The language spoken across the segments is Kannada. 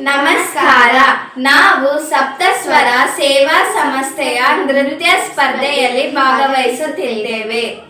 ನಮಸ್ಕಾರ. ನಾವು ಸಪ್ತಸ್ವರ ಸೇವಾ ಸಂಸ್ಥೆಯ ನೃತ್ಯ ಸ್ಪರ್ಧೆಯಲ್ಲಿ ಭಾಗವಹಿಸುತ್ತಿದ್ದೇವೆ.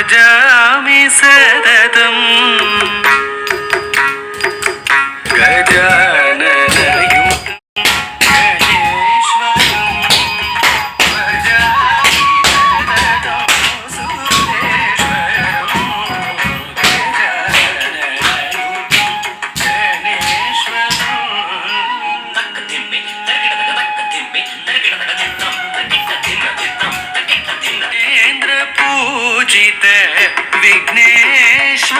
भजामि सततम् गजा ವಿಘ್ನೇಶ್ವರ